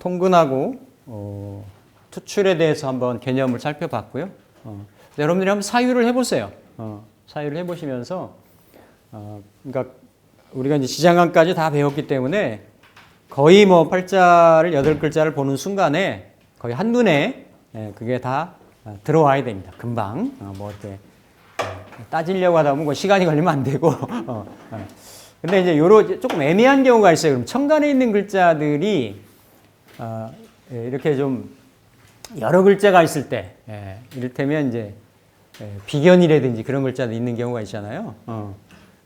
통근하고 어, 투출에 대해서 한번 개념을 살펴봤고요. 어, 여러분들이 한번 사유를 해보세요. 어, 사유를 해보시면서 어, 그러니까 우리가 이제 지장간까지 다 배웠기 때문에 거의 뭐 팔자를 여덟 글자를 보는 순간에 거의 한 눈에 예, 그게 다 어, 들어와야 됩니다. 금방 어, 뭐 이렇게 어, 따지려고 하다 보면 뭐 시간이 걸리면 안 되고. 어, 어. 근데 이제 요런 조금 애매한 경우가 있어요. 그럼 천간에 있는 글자들이 어, 예, 이렇게 좀 여러 글자가 있을 때, 예, 이를테면 이제 예, 비견이라든지 그런 글자도 있는 경우가 있잖아요. 어,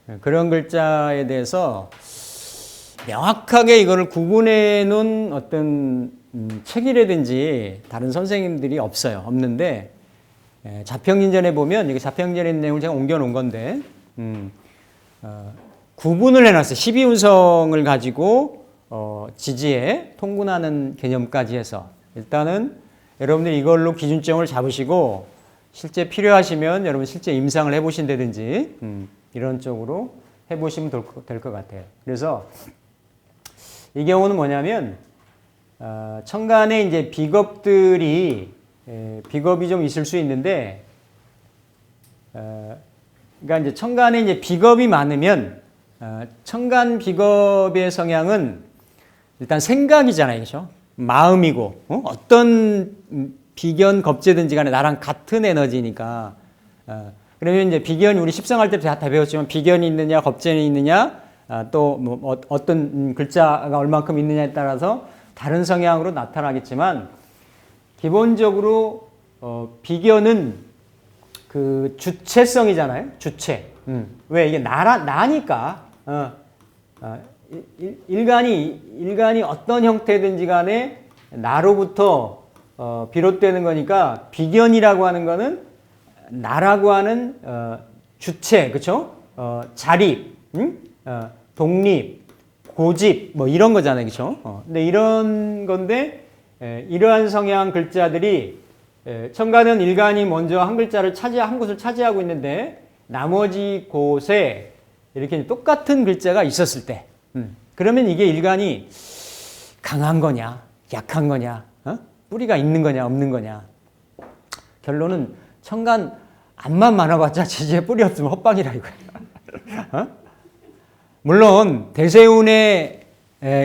예, 그런 글자에 대해서 명확하게 이거를 구분해 놓은 어떤 음, 책이라든지 다른 선생님들이 없어요. 없는데 예, 자평인전에 보면 이게 자평인전에 있는 내용을 제가 옮겨 놓은 건데 음, 어, 구분을 해놨어요. 12운성을 가지고 어, 지지에 통분하는 개념까지 해서 일단은 여러분들이 이걸로 기준점을 잡으시고 실제 필요하시면 여러분 실제 임상을 해보신다든지 음, 이런 쪽으로 해보시면 될 것 같아요. 그래서 이 경우는 뭐냐면 어, 천간에 이제 비겁들이 에, 비겁이 좀 있을 수 있는데 어, 그러니까 이제 천간에 이제 비겁이 많으면 어, 천간 비겁의 성향은 일단 생각이잖아요, 그렇죠? 마음이고 어? 떤 비견 겁제든지 간에 나랑 같은 에너지니까 어, 그러면 이제 비견이 우리 십성할 때 다 배웠지만 비견이 있느냐 겁제는 있느냐 아, 또뭐 어, 떤 글자가 얼만큼 있느냐에 따라서 다른 성향으로 나타나겠지만 기본적으로 어, 비견은 그 주체성이잖아요. 주체. 음. 왜 이게 나라 나니까 어, 어, 일, 일간이 일간이 어떤 형태든지 간에 나로부터 어, 비롯되는 거니까 비견이라고 하는 거는 나라고 하는 어, 주체, 그렇죠? 어, 자립, 응? 어, 독립, 고집, 뭐 이런 거잖아요, 그렇죠? 어, 근데 이런 건데 에, 이러한 성향 글자들이 에, 천간은 일간이 먼저 한 글자를 차지 한 곳을 차지하고 있는데 나머지 곳에 이렇게 똑같은 글자가 있었을 때, 음, 그러면 이게 일간이 강한 거냐, 약한 거냐, 어? 뿌리가 있는 거냐, 없는 거냐. 결론은 천간 앞만 많아봤자 지지에 뿌리 없으면 헛방이라 이거야. 어? 물론 대세운에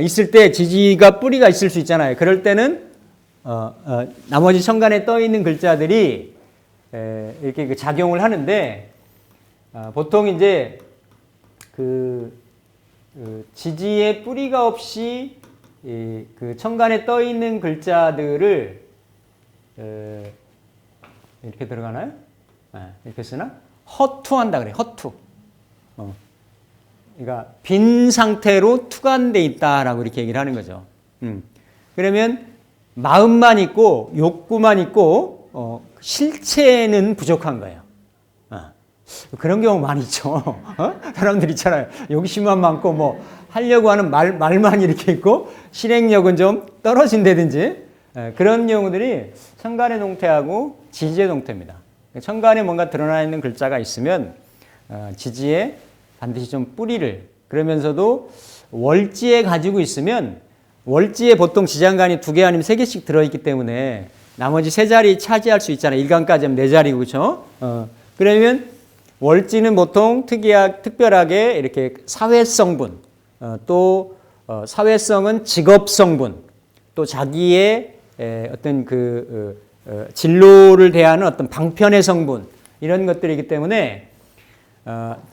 있을 때 지지가 뿌리가 있을 수 있잖아요. 그럴 때는 어, 어, 나머지 천간에 떠 있는 글자들이 에, 이렇게 그 작용을 하는데 어, 보통 이제 그, 그 지지에 뿌리가 없이 이, 그 천간에 떠 있는 글자들을 에, 이렇게 들어가나요? 네, 이렇게 쓰나? 허투한다 그래. 허투. 어. 그러니까 빈 상태로 투간돼 있다라고 이렇게 얘기를 하는 거죠. 음. 그러면 마음만 있고 욕구만 있고 어, 실체는 부족한 거예요. 어. 그런 경우 많이 있죠. 어? 사람들 있잖아요. 욕심만 많고 뭐 하려고 하는 말, 말만 이렇게 있고 실행력은 좀 떨어진다든지 에, 그런 경우들이 천간의 동태하고 지지의 동태입니다. 천간에 뭔가 드러나 있는 글자가 있으면 어, 지지에 반드시 좀 뿌리를 그러면서도 월지에 가지고 있으면 월지에 보통 지장간이 두 개 아니면 세 개씩 들어있기 때문에 나머지 세 자리 차지할 수 있잖아요. 일간까지 하면 네 자리고 그렇죠? 어, 그러면 월지는 보통 특이하, 특별하게 이렇게 사회 성분 어, 또 어, 사회성은 직업 성분 또 자기의 에, 어떤 그 어, 어, 진로를 대하는 어떤 방편의 성분 이런 것들이기 때문에 어,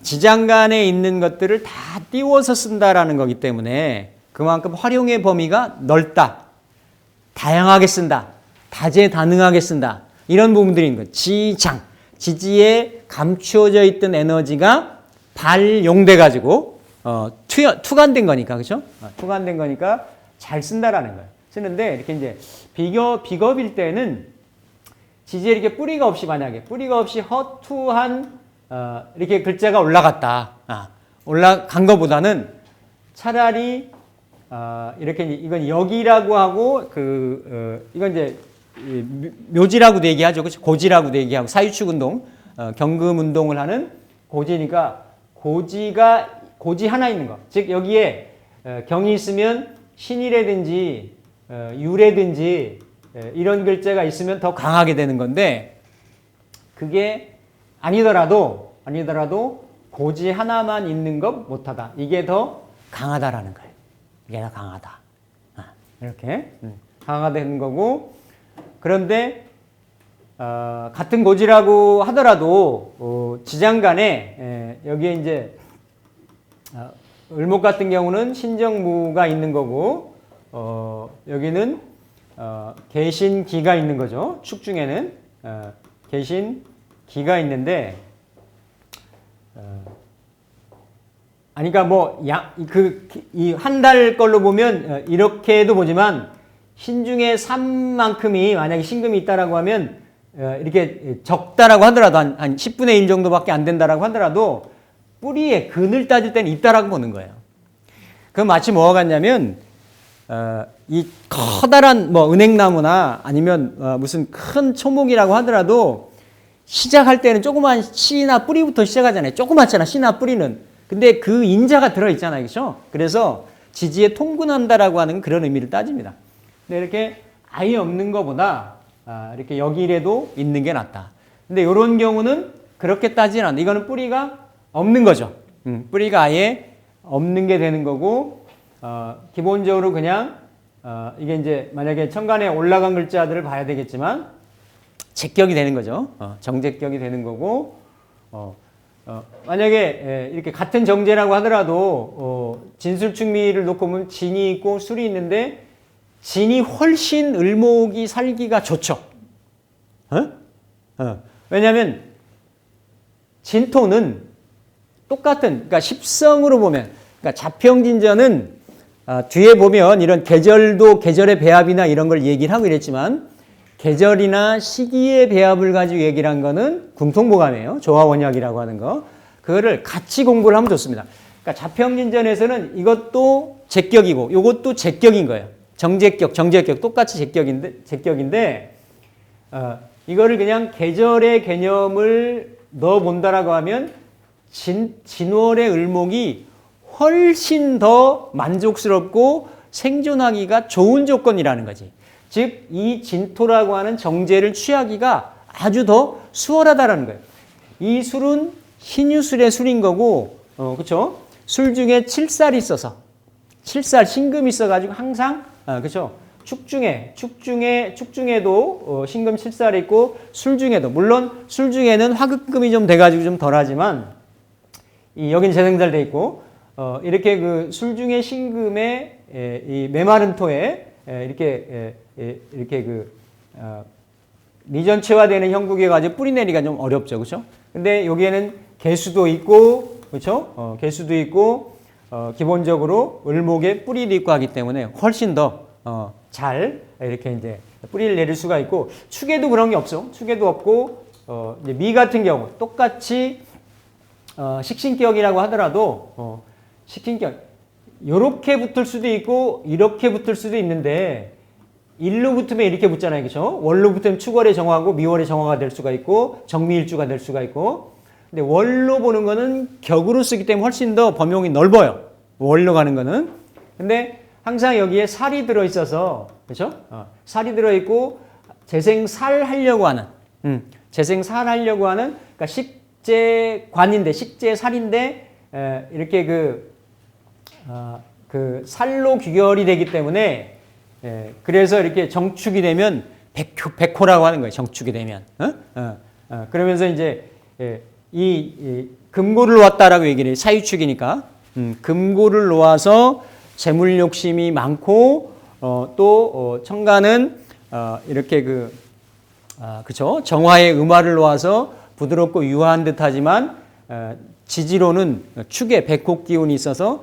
지장 간에 있는 것들을 다 띄워서 쓴다라는 거기 때문에 그만큼 활용의 범위가 넓다. 다양하게 쓴다. 다재다능하게 쓴다. 이런 부분들인 거. 지장. 지지에 감추어져 있던 에너지가 발용돼 가지고 어, 투, 투간된 거니까 그렇죠? 어, 투간된 거니까 잘 쓴다라는 거예요. 쓰는데 이렇게 이제 비교 비겁일 때는 지지에 이렇게 뿌리가 없이 만약에 뿌리가 없이 허투한 어, 이렇게 글자가 올라갔다. 아, 올라간 것보다는 차라리 어, 이렇게 이건 여기라고 하고 그 어, 이건 이제 묘지라고도 얘기하죠. 그렇죠? 고지라고도 얘기하고 사유축 운동, 어, 경금 운동을 하는 고지니까 고지가 고지 하나 있는 거. 즉 여기에 어, 경이 있으면 신이라든지 어, 유라든지 에, 이런 글자가 있으면 더 강하게 되는 건데 그게 아니더라도 아니더라도 고지 하나만 있는 것 못하다. 이게 더 강하다라는 거예요. 이게 더 강하다. 아, 이렇게 음, 강화되는 거고 그런데 어, 같은 고지라고 하더라도 어, 지장간에 에, 여기에 이제 어, 을목 같은 경우는 신정무가 있는 거고 어, 여기는 어, 개신기가 있는 거죠. 축 중에는 어, 개신 기가 있는데 어, 아니 그러니까 뭐그이 한 달 걸로 보면 어, 이렇게도 보지만 신중에 3만큼이 만약에 신금이 있다라고 하면 어, 이렇게 적다라고 하더라도 한, 한 10분의 1 정도밖에 안 된다라고 하더라도 뿌리에 근을 따질 때는 있다라고 보는 거예요. 그 마치 뭐가 같냐면 어, 이 커다란 뭐 은행나무나 아니면 어, 무슨 큰 초목이라고 하더라도 시작할 때는 조그만 씨나 뿌리부터 시작하잖아요. 조그맣잖아 씨나 뿌리는. 근데 그 인자가 들어 있잖아요, 그렇죠? 그래서 지지에 통근한다라고 하는 그런 의미를 따집니다. 근데 이렇게 아예 없는 것보다 아, 이렇게 여기라도 있는 게 낫다. 근데 이런 경우는 그렇게 따지는 않는다. 이거는 뿌리가 없는 거죠. 음, 뿌리가 아예 없는 게 되는 거고 어, 기본적으로 그냥 어, 이게 이제 만약에 천간에 올라간 글자들을 봐야 되겠지만 제격이 되는 거죠. 어, 정제격이 되는 거고 어, 어, 만약에 예, 이렇게 같은 정제라고 하더라도 어, 진술충미를 놓고 보면 진이 있고 술이 있는데 진이 훨씬 을목이 살기가 좋죠. 어? 어. 왜냐하면 진토는 똑같은 그러니까 십성으로 보면 그러니까 자평진전은 아, 뒤에 보면 이런 계절도 계절의 배합이나 이런 걸 얘기를 하고 이랬지만 계절이나 시기의 배합을 가지고 얘기를 한 거는 궁통보감이에요. 조화원약이라고 하는 거. 그거를 같이 공부를 하면 좋습니다. 그러니까 자평진전에서는 이것도 제격이고 이것도 제격인 거예요. 정제격, 정제격 똑같이 제격인데 제격인데 어, 이거를 그냥 계절의 개념을 넣어 본다라고 하면 진, 진월의 을목이 훨씬 더 만족스럽고 생존하기가 좋은 조건이라는 거지. 즉, 이 진토라고 하는 정제를 취하기가 아주 더 수월하다라는 거예요. 이 술은 신유술의 술인 거고, 어, 그쵸? 술 중에 칠살이 있어서, 칠살 신금이 있어가지고 항상, 아, 그쵸? 축 중에, 축 중에, 축 중에도 어, 신금 칠살이 있고, 술 중에도, 물론 술 중에는 화급금이 좀 돼가지고 좀 덜하지만, 이 여긴 재생잘 돼 있고 어, 이렇게 그 술 중에 신금에 에, 이 메마른 토에 에, 이렇게 에, 에, 이렇게 그 어, 리전체화되는 형국에 가지고 뿌리 내리가 좀 어렵죠, 그렇죠? 근데 여기에는 개수도 있고, 그렇죠? 어, 개수도 있고 어, 기본적으로 을목에 뿌리도 있고 하기 때문에 훨씬 더 어, 잘 이렇게 이제 뿌리를 내릴 수가 있고 축에도 그런 게 없어. 축에도 없고 어, 미 같은 경우 똑같이 어, 식신격이라고 하더라도 어, 식신격 이렇게 붙을 수도 있고 이렇게 붙을 수도 있는데 일로 붙으면 이렇게 붙잖아요, 그렇죠? 월로 붙으면 축월의 정화고 미월의 정화가 될 수가 있고 정미일주가 될 수가 있고 근데 월로 보는 거는 격으로 쓰기 때문에 훨씬 더 범용이 넓어요. 월로 가는 거는 근데 항상 여기에 살이 들어 있어서 그렇죠? 어, 살이 들어 있고 재생살 하려고 하는 음, 재생살 하려고 하는 그러니까 식재관인데 식재살인데 에, 이렇게 그, 어, 그 살로 귀결이 되기 때문에 에, 그래서 이렇게 정축이 되면 백호, 백호라고 하는 거예요. 정축이 되면 어? 어, 어, 그러면서 이제 예, 이, 이 금고를 놓았다라고 얘기를 해요. 사유축이니까 음, 금고를 놓아서 재물 욕심이 많고 어, 또 어, 청가는 어, 이렇게 그 아, 그쵸 정화의 음화를 놓아서 부드럽고 유화한 듯하지만 어, 지지로는 축에 백곡 기운이 있어서 어,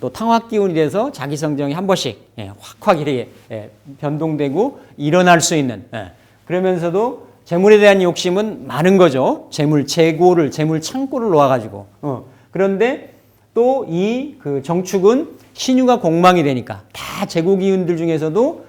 또 탕화 기운이 돼서 자기 성정이 한 번씩 예, 확확 이렇게 예, 변동되고 일어날 수 있는 예. 그러면서도 재물에 대한 욕심은 많은 거죠. 재물 재고를 재물 창고를 놓아가지고 어. 그런데 또 이 그 정축은 신유가 공망이 되니까 다 재고 기운들 중에서도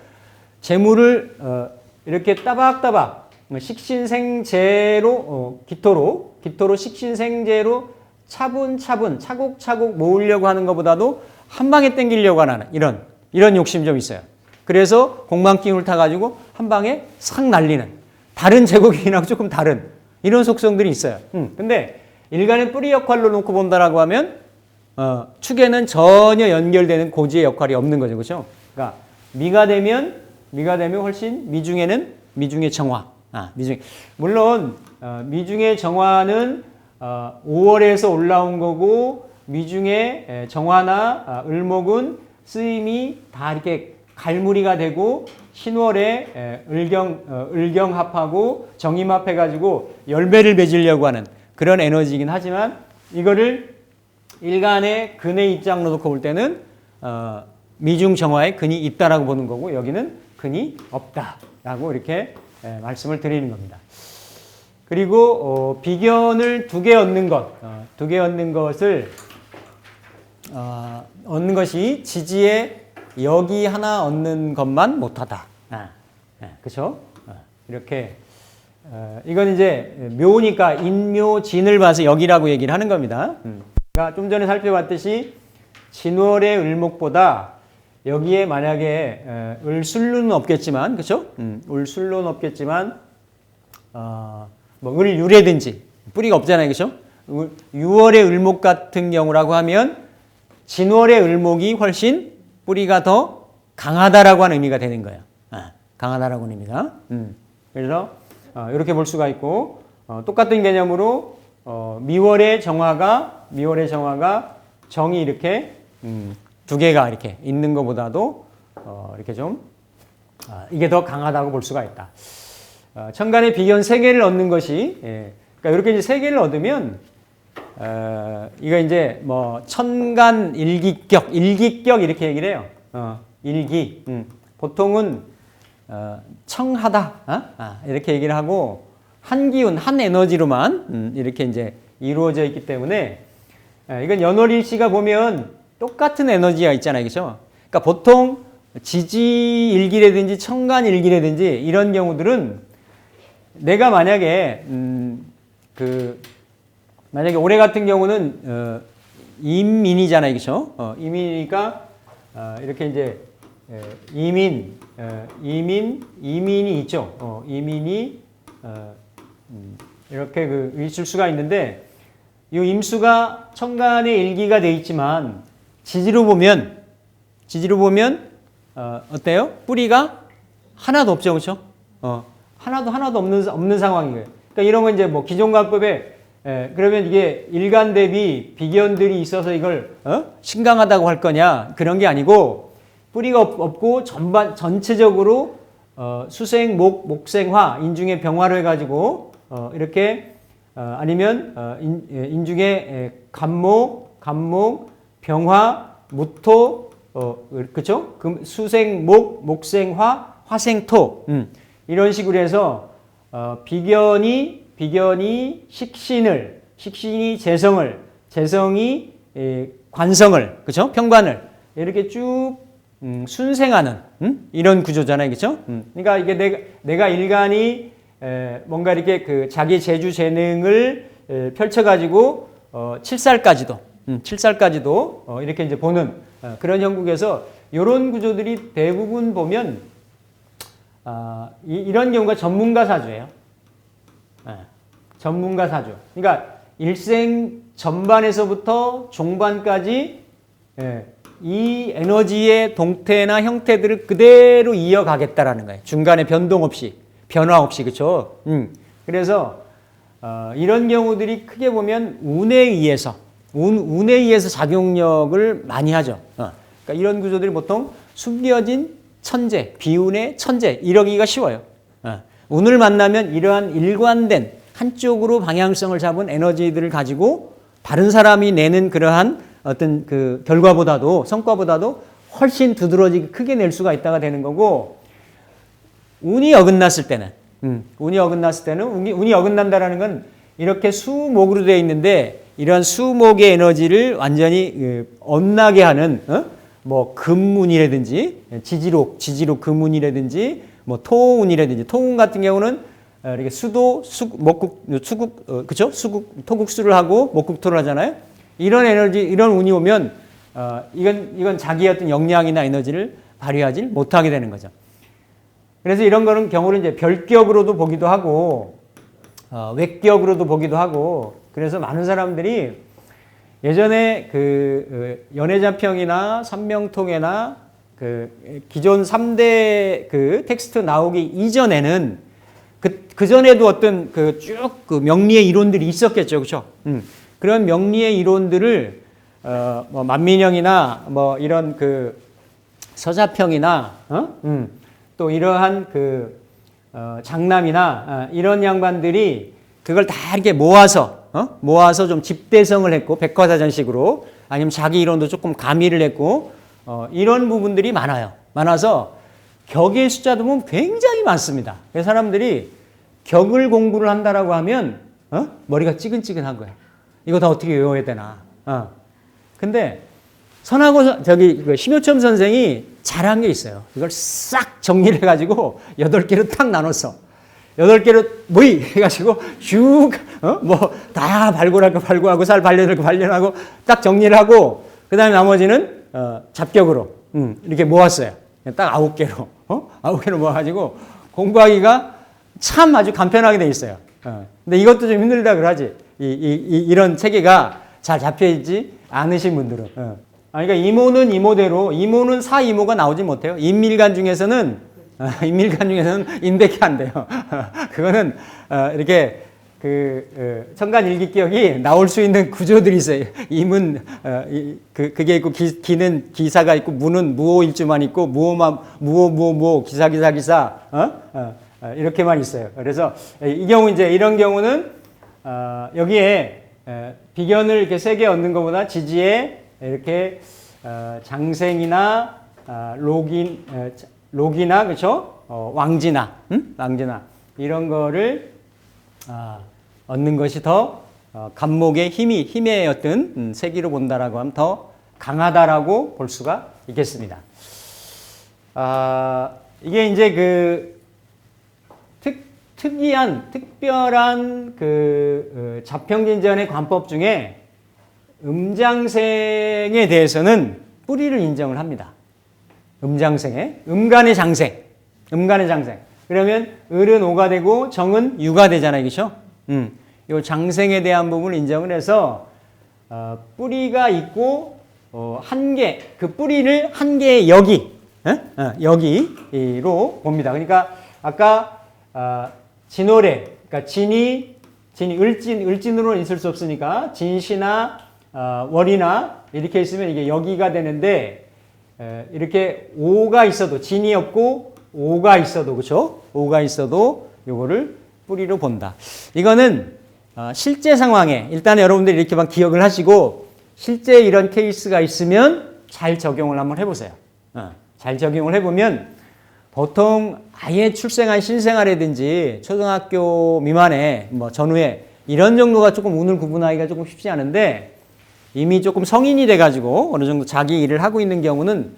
재물을 어, 이렇게 따박따박 식신생제로 어, 기토로 기토로 식신생제로 차분차분 차곡차곡 모으려고 하는 것보다도 한 방에 땡기려고 하는 이런 이런 욕심 좀 있어요. 그래서 공망기운을 타가지고 한 방에 싹 날리는 다른 제국인하고 조금 다른 이런 속성들이 있어요. 음, 근데 일간의 뿌리 역할로 놓고 본다라고 하면 어, 축에는 전혀 연결되는 고지의 역할이 없는 거죠, 그렇죠? 그러니까 미가 되면 미가 되면 훨씬 미중에는 미중의 정화. 아, 미중 물론 어, 미중의 정화는 어, 5월에서 올라온 거고 미중의 에, 정화나 아, 을목은 쓰임이 다 이렇게 갈무리가 되고 신월에 에, 을경 어, 을경합하고 정임합해 가지고 열매를 맺으려고 하는 그런 에너지이긴 하지만 이거를 일간의 근의 입장으로 놓고 볼 때는 어, 미중 정화에 근이 있다라고 보는 거고 여기는 근이 없다라고 이렇게 에, 말씀을 드리는 겁니다. 그리고 어, 비견을 두 개 얻는 것, 어, 두개 얻는 것을 어, 얻는 것이 지지에 여기 하나 얻는 것만 못하다. 아, 그렇죠? 이렇게 어, 이건 이제 묘니까 인묘진을 봐서 여기라고 얘기를 하는 겁니다. 음. 그러니까 좀 전에 살펴봤듯이 진월의 을목보다 여기에 만약에 에, 을술로는 없겠지만 그렇죠? 음, 을술로는 없겠지만 어, 뭐 을유래든지 뿌리가 없잖아요, 그렇죠? 6월의 을목 같은 경우라고 하면 진월의 을목이 훨씬 뿌리가 더 강하다라고 하는 의미가 되는 거예요. 아, 강하다라고 하는 의미가. 음. 그래서 어, 이렇게 볼 수가 있고 어, 똑같은 개념으로 어, 미월의 정화가 미월의 정화가 정이 이렇게 음, 두 개가 이렇게 있는 것보다도 어, 이렇게 좀 아, 이게 더 강하다고 볼 수가 있다. 어, 천간의 비견 세 개를 얻는 것이 예, 그러니까 이렇게 이제 세 개를 얻으면 어, 이거 이제 뭐 천간 일기격 일기격 이렇게 얘기를 해요. 어, 일기 음, 보통은 어, 청하다 어? 아, 이렇게 얘기를 하고 한 기운 한 에너지로만 음, 이렇게 이제 이루어져 있기 때문에 예, 이건 연월일시가 보면 똑같은 에너지가 있잖아요, 그렇죠? 그러니까 보통 지지일기라든지 청간일기라든지 이런 경우들은 내가 만약에 음, 그 만약에 올해 같은 경우는 어, 임민이잖아요, 그렇죠? 어, 임민이니까 어, 이렇게 이제 에, 이민, 어, 이민, 이민이 있죠. 어, 이민이 어, 음, 이렇게 그 있을 수가 있는데 이 임수가 천간의 일기가 돼 있지만 지지로 보면 지지로 보면 어, 어때요? 뿌리가 하나도 없죠, 그렇죠? 어, 하나도 하나도 없는 없는 상황이에요. 그러니까 이런 건 이제 뭐 기존가법에 에, 그러면 이게 일간 대비 비견들이 있어서 이걸 어? 신강하다고 할 거냐 그런 게 아니고 뿌리가 없, 없고 전반 전체적으로 어, 수생 목 목생화 인중의 병화로 해가지고 어, 이렇게 어, 아니면 어, 인, 예, 인중의 에, 간목 간목 병화 무토 어? 금 수생 목 목생화 화생토 음, 이런 식으로 해서 어, 비견이 비견이 식신을 식신이 재성을 재성이 에, 관성을 그죠? 평관을 이렇게 쭉 음, 순생하는 음? 이런 구조잖아요, 그렇죠? 음. 그러니까 이게 내가, 내가 일간이 에, 뭔가 이렇게 그 자기 재주 재능을 에, 펼쳐가지고 어, 7살까지도 음, 7살까지도 어, 이렇게 이제 보는 어, 그런 형국에서 이런 구조들이 대부분 보면 아, 이, 이런 경우가 전문가 사주예요. 예, 전문가 사주. 그러니까 일생 전반에서부터 종반까지 예, 이 에너지의 동태나 형태들을 그대로 이어가겠다라는 거예요. 중간에 변동 없이, 변화 없이, 그렇죠? 음. 그래서 어, 이런 경우들이 크게 보면 운에 의해서, 운, 운에 의해서 작용력을 많이 하죠. 어. 그러니까 이런 구조들이 보통 숨겨진 천재, 비운의 천재 이러기가 쉬워요. 어. 운을 만나면 이러한 일관된 한쪽으로 방향성을 잡은 에너지들을 가지고 다른 사람이 내는 그러한 어떤 그 결과보다도 성과보다도 훨씬 두드러지게 크게 낼 수가 있다가 되는 거고 운이 어긋났을 때는 음, 운이 어긋났을 때는 운이, 운이 어긋난다라는 건 이렇게 수목으로 되어 있는데 이러한 수목의 에너지를 완전히 그, 엇나게 하는 어? 뭐 금운이라든지 지지록, 지지록 금운이라든지 뭐 토운이라든지 토운 같은 경우는 어, 이렇게 수도, 수, 목국, 수국, 어, 그죠? 수국, 토국수를 하고 목국토를 하잖아요. 이런 에너지, 이런 운이 오면 어, 이건 이건 자기의 어떤 역량이나 에너지를 발휘하지 못하게 되는 거죠. 그래서 이런 거는 경우를 이제 별격으로도 보기도 하고 어, 외격으로도 보기도 하고 그래서 많은 사람들이 예전에 그 어, 연애자평이나 삼명통해나 그 기존 3대 그 텍스트 나오기 이전에는 그, 그 전에도 어떤 그 쭉 그 명리의 이론들이 있었겠죠. 그렇죠? 음. 그런 명리의 이론들을 어, 뭐 만민영이나 뭐 이런 그 서자평이나 어? 음. 또 이러한 그 어, 장남이나 어, 이런 양반들이 그걸 다 이렇게 모아서 어? 모아서 좀 집대성을 했고 백과사전식으로 아니면 자기 이론도 조금 가미를 했고 어, 이런 부분들이 많아요. 많아서 격의 숫자도 보면 굉장히 많습니다. 그래서 사람들이 격을 공부를 한다라고 하면 어? 머리가 찌근찌근한 거예요. 이거 다 어떻게 외워야 되나? 어. 근데 선하고 선- 저기 그 심효첨 선생이 잘한 게 있어요. 이걸 싹 정리를 해가지고 여덟 개로 딱 나눴어. 여덟 개로 모이 해가지고 쭉어뭐다 발굴할 거 발굴하고 살 발견할 거 발견하고 딱 정리를 하고 그다음에 나머지는 어, 잡격으로 음, 이렇게 모았어요. 딱 아홉 개로 어 아홉 개로 모아가지고 공부하기가 참 아주 간편하게 돼 있어요. 어. 근데 이것도 좀 힘들다 그러지. 이, 이, 이, 이런 체계가 잘 잡혀 있지 않으신 분들은. 어. 아, 그러니까 이모는 이모대로 이모는 사 이모가 나오지 못해요. 인밀간 중에서는 어, 인밀간 중에서는 인백이 안 돼요. 그거는 어, 이렇게 그 어, 천간 일기 기억이 나올 수 있는 구조들이 있어요. 임은 그 그게 있고 기, 기는 기사가 있고 무는 무호일주만 있고 무호만 무호 무호 무호 기사 기사 기사 어? 어, 어, 이렇게만 있어요. 그래서 이 경우 이제 이런 경우는 어, 여기에 에, 비견을 이렇게 세게 얻는 것보다 지지에 이렇게 어, 장생이나 어, 자- 록이나 그렇죠 어, 왕지나 음? 왕지나 이런 거를 아, 얻는 것이 더 어, 간목의 힘이 힘의 어떤 음, 세기로 본다라고 하면 더 강하다라고 볼 수가 있겠습니다. 아, 이게 이제 그 특, 특이한 특별한 그 어, 자평진전의 관법 중에 음장생에 대해서는 뿌리를 인정을 합니다. 음장생에 음간의 장생, 음간의 장생. 그러면 을은 오가 되고 정은 유가 되잖아요, 그렇죠? 음, 요 장생에 대한 부분을 인정을 해서 어, 뿌리가 있고 어, 한 개, 그 뿌리를 한 개의 여기, 어? 어, 여기로 봅니다. 그러니까 아까 어, 진호래, 그러니까 진이 진이 을진 을진으로는 있을 수 없으니까 진시나 어, 월이나 이렇게 있으면 이게 여기가 되는데 에, 이렇게 오가 있어도 진이 없고 오가 있어도 그렇죠? 오가 있어도 요거를 뿌리로 본다. 이거는 어, 실제 상황에 일단 여러분들이 이렇게만 기억을 하시고 실제 이런 케이스가 있으면 잘 적용을 한번 해보세요. 어, 잘 적용을 해보면 보통 아예 출생한 신생아라든지 초등학교 미만의 뭐 전후에 이런 정도가 조금 운을 구분하기가 조금 쉽지 않은데 이미 조금 성인이 돼가지고 어느 정도 자기 일을 하고 있는 경우는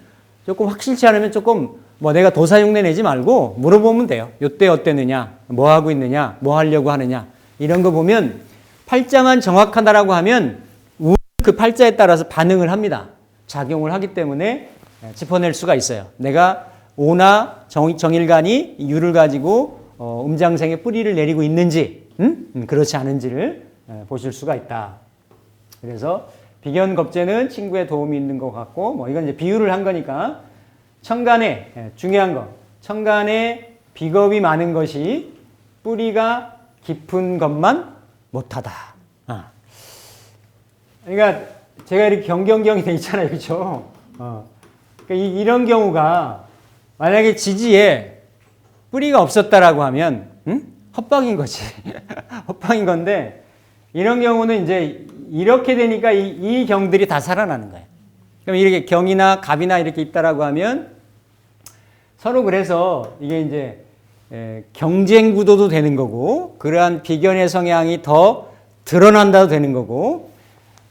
조금 확실치 않으면 조금 뭐 내가 도사흉내 내지 말고 물어보면 돼요. 요때 어땠느냐, 뭐 하고 있느냐, 뭐 하려고 하느냐 이런 거 보면 팔자만 정확하다라고 하면 운그 팔자에 따라서 반응을 합니다. 작용을 하기 때문에 짚어낼 수가 있어요. 내가 오나 정, 정일간이 유를 가지고 어, 음장생의 뿌리를 내리고 있는지 음? 음, 그렇지 않은지를 에, 보실 수가 있다. 그래서 비견 겁재는 친구의 도움이 있는 것 같고 뭐 이건 이제 비유를 한 거니까 천간에 예, 중요한 거 천간에 비겁이 많은 것이 뿌리가 깊은 것만 못하다. 아. 그러니까 제가 이렇게 경경경이 돼 있잖아요, 그렇죠? 어. 그러니까 이, 이런 경우가 만약에 지지에 뿌리가 없었다라고 하면 응? 헛방인 거지. 헛방인 건데 이런 경우는 이제 이렇게 되니까 이, 이 경들이 다 살아나는 거예요. 그럼 이렇게 경이나 갑이나 이렇게 있다라고 하면 서로 그래서 이게 이제 에, 경쟁 구도도 되는 거고 그러한 비견의 성향이 더 드러난다도 되는 거고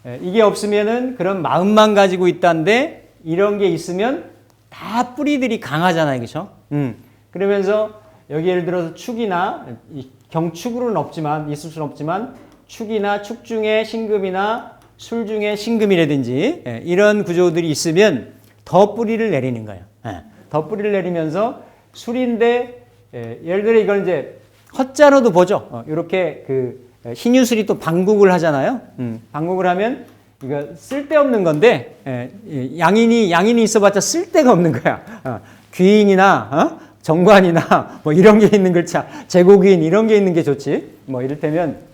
에, 이게 없으면은 그런 마음만 가지고 있다는데 이런 게 있으면 다 뿌리들이 강하잖아요. 그렇죠? 음. 그러면서 여기 예를 들어서 축이나 이 경축으로는 없지만 있을 수는 없지만 축이나 축 중에 신금이나 술 중에 신금이라든지 예, 이런 구조들이 있으면 더 뿌리를 내리는 거예요. 예, 더 뿌리를 내리면서 술인데 예, 예를 들어 이걸 이제 헛자로도 보죠. 어, 이렇게 그 신유술이 또 방국을 하잖아요. 음, 방국을 하면 이거 쓸데없는 건데 예, 이 양인이 양인이 있어봤자 쓸데가 없는 거야. 어, 귀인이나 어? 정관이나 뭐 이런 게 있는 글자, 제고귀인 이런 게 있는 게 좋지. 뭐 이를테면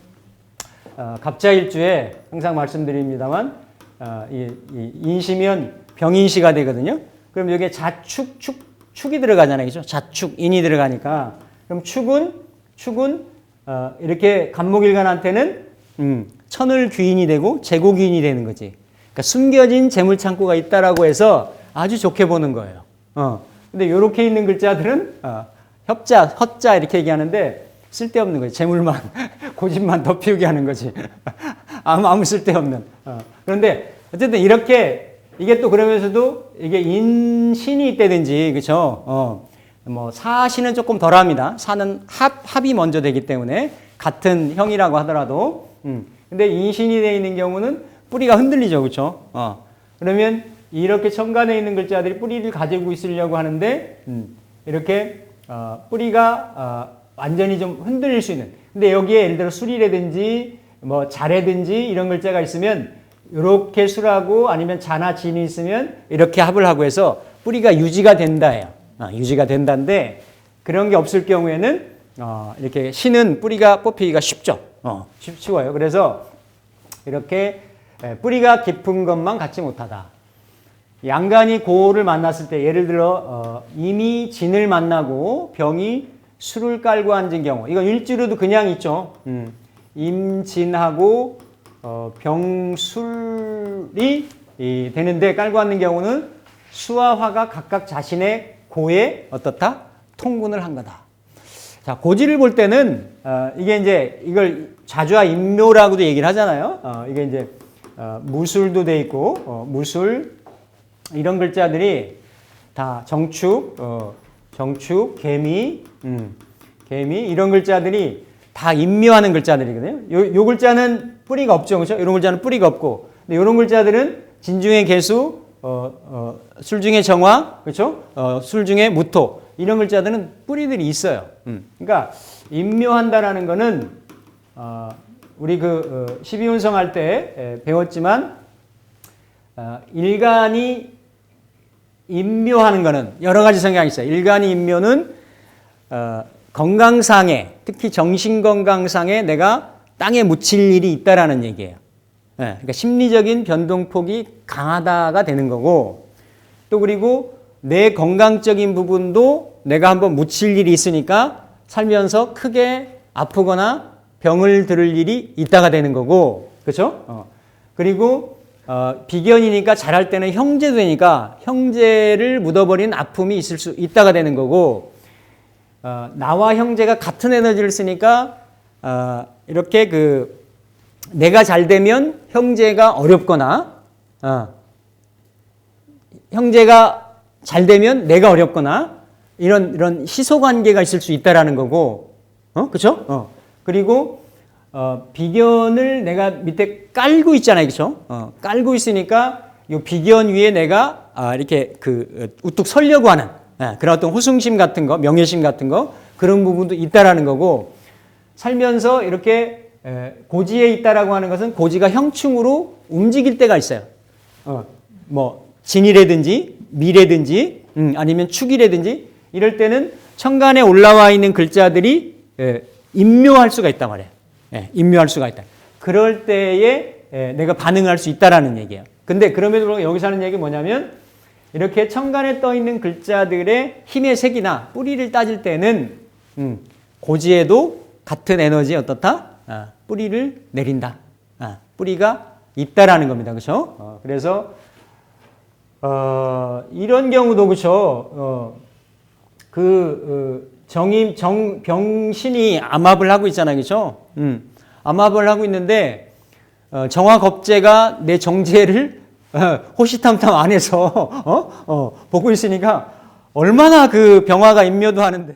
어, 갑자일주에 항상 말씀드립니다만 어, 인시면 병인시가 되거든요. 그럼 여기에 자축, 축, 축이 들어가잖아요. 그죠? 자축, 인이 들어가니까. 그럼 축은, 축은 어, 이렇게 간목일간한테는 음, 천을 귀인이 되고 재고 귀인이 되는 거지. 그러니까 숨겨진 재물 창고가 있다라고 해서 아주 좋게 보는 거예요. 어. 근데 이렇게 있는 글자들은 어, 협자, 헛자 이렇게 얘기하는데 쓸데없는 거지. 재물만 고집만 더 피우게 하는 거지. 아무 아무 쓸데없는. 어. 그런데 어쨌든 이렇게 이게 또 그러면서도 이게 인신이 있다든지 그렇죠. 어. 뭐 사신은 조금 덜 합니다. 사는 합 합이 먼저 되기 때문에 같은 형이라고 하더라도 음. 근데 인신이 되어 있는 경우는 뿌리가 흔들리죠. 그렇죠? 어. 그러면 이렇게 천간에 있는 글자들이 뿌리를 가지고 있으려고 하는데 음. 이렇게 어, 뿌리가 어, 완전히 좀 흔들릴 수 있는. 근데 여기에 예를 들어 술이라든지 뭐 자라든지 이런 글자가 있으면 이렇게 술하고 아니면 자나 진이 있으면 이렇게 합을 하고 해서 뿌리가 유지가 된다예요. 어, 유지가 된다인데 그런 게 없을 경우에는 어, 이렇게 신은 뿌리가 뽑히기가 쉽죠. 어, 쉽, 쉬워요. 그래서 이렇게 에, 뿌리가 깊은 것만 갖지 못하다. 양간이 고를 만났을 때 예를 들어 어, 이미 진을 만나고 병이 술을 깔고 앉은 경우 이건 일주로도 그냥 있죠. 음, 임진하고 어, 병술이 이, 되는데 깔고 앉는 경우는 수와 화가 각각 자신의 고에 어떻다 통군을 한 거다. 자 고지를 볼 때는 어, 이게 이제 이걸 자주와 인묘라고도 얘기를 하잖아요. 어, 이게 이제 어, 무술도 돼 있고 어, 무술 이런 글자들이 다 정축, 어, 정축, 개미, 음, 개미 이런 글자들이 다 인묘하는 글자들이거든요. 요, 요 글자는 뿌리가 없죠, 그렇죠? 이런 글자는 뿌리가 없고, 근데 이런 글자들은 진중의 개수, 어, 어, 술 중에 정화, 그렇죠? 어, 술 중에 무토 이런 글자들은 뿌리들이 있어요. 음. 그러니까 인묘한다라는 거는 어, 우리 그 어, 12운성 할때 에, 배웠지만 어, 일간이 인묘하는 거는 여러 가지 성향이 있어요. 일간이 인묘는 어, 건강상에 특히 정신 건강상에 내가 땅에 묻힐 일이 있다라는 얘기예요. 예, 그러니까 심리적인 변동폭이 강하다가 되는 거고 또 그리고 내 건강적인 부분도 내가 한번 묻힐 일이 있으니까 살면서 크게 아프거나 병을 들을 일이 있다가 되는 거고 그렇죠? 어. 그리고 어, 비견이니까 잘할 때는 형제도 되니까 형제를 묻어버린 아픔이 있을 수 있다가 되는 거고 어, 나와 형제가 같은 에너지를 쓰니까 어, 이렇게 그 내가 잘 되면 형제가 어렵거나 어, 형제가 잘 되면 내가 어렵거나 이런 이런 희소 관계가 있을 수 있다라는 거고 어 그렇죠? 어 그리고 어, 비견을 내가 밑에 깔고 있잖아요, 그렇죠? 어, 깔고 있으니까 이 비견 위에 내가 아, 이렇게 그 어, 우뚝 서려고 하는 예, 그런 어떤 호승심 같은 거, 명예심 같은 거 그런 부분도 있다라는 거고 살면서 이렇게 에, 고지에 있다라고 하는 것은 고지가 형충으로 움직일 때가 있어요. 어, 뭐 진이라든지 미라든지 음, 아니면 축이라든지 이럴 때는 천간에 올라와 있는 글자들이 에, 임묘할 수가 있단 말이에요. 예, 임묘할 수가 있다. 그럴 때에 예, 내가 반응할 수 있다라는 얘기예요. 근데 그럼에도 불구하고 여기서 하는 얘기 뭐냐면 이렇게 천간에 떠 있는 글자들의 힘의 색이나 뿌리를 따질 때는 음, 고지에도 같은 에너지 어떻다? 아, 뿌리를 내린다. 아, 뿌리가 있다라는 겁니다. 그렇죠? 어, 그래서 어, 이런 경우도 그렇죠. 어, 그 어, 정임 정 병신이 암압을 하고 있잖아요, 그렇죠? 음, 암압을 하고 있는데 어, 정화 겁재가 내 정제를 어, 호시탐탐 안에서 어? 어, 보고 있으니까 얼마나 그 병화가 임묘도 하는데